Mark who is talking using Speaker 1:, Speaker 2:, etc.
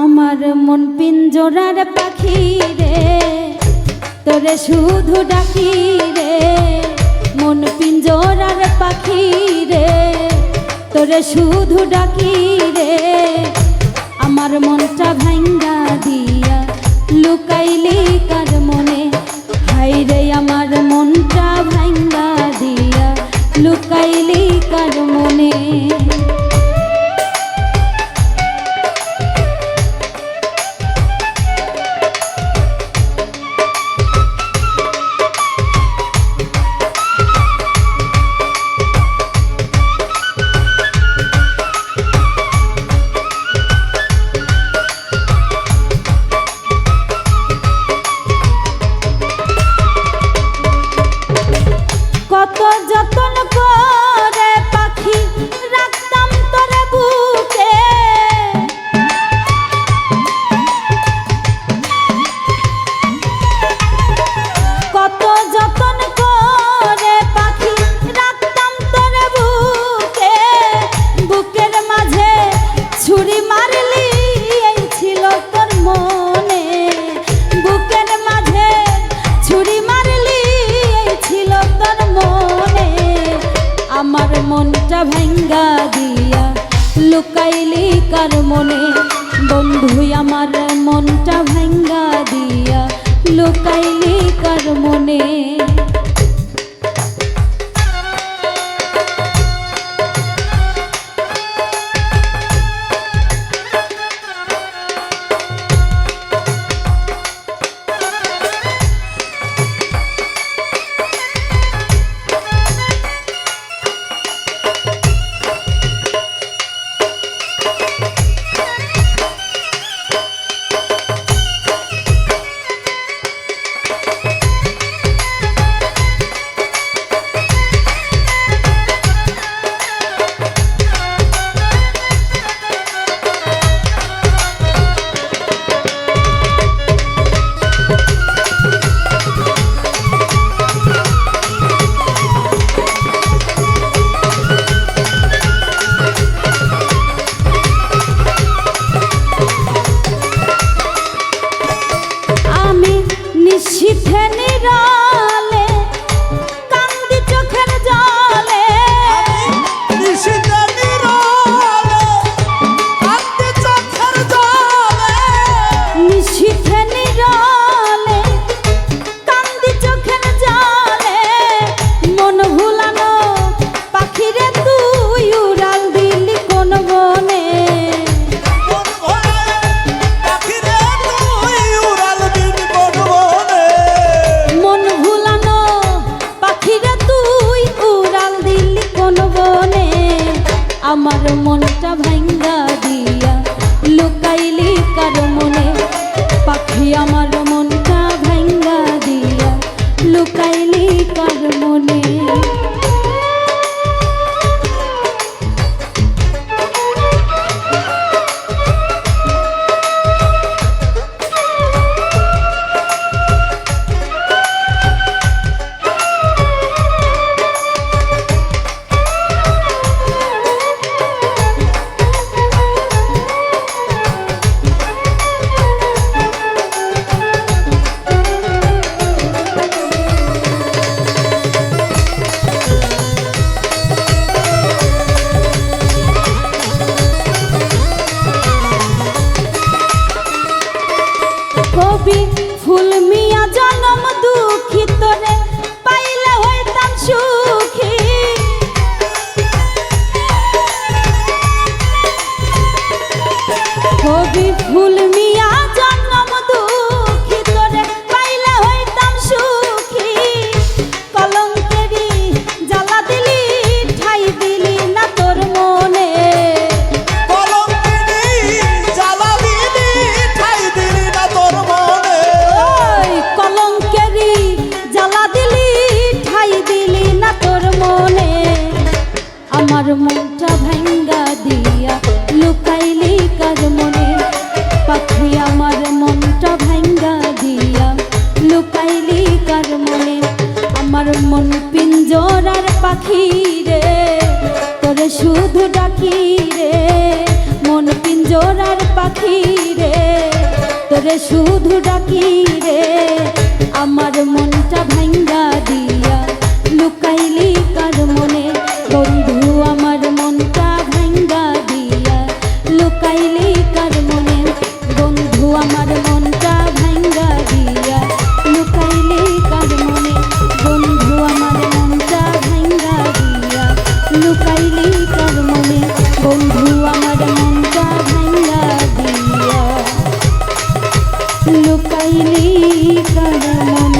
Speaker 1: আমার মন পিঞ্জরার পাখি রে, তোরে শুধু ডাকি রে। মন পিঞ্জরার পাখি রে, তোরে শুধু ডাকি রে। আমার মনটা ভাঙ্গা দিয়া লুকাইলি কার মনে? যতন তার মনে বন্ধুই আমার আমার মনটা ভাঙ্গা দিয়া লুকাইলি কার মনে? পাখি আমার মনটা ভাঙ্গা দিয়া লুকাইলি কার মনে? শুধু ডাকি রে আমার মনটা ভাঙ্গা লুকাইলি কারণ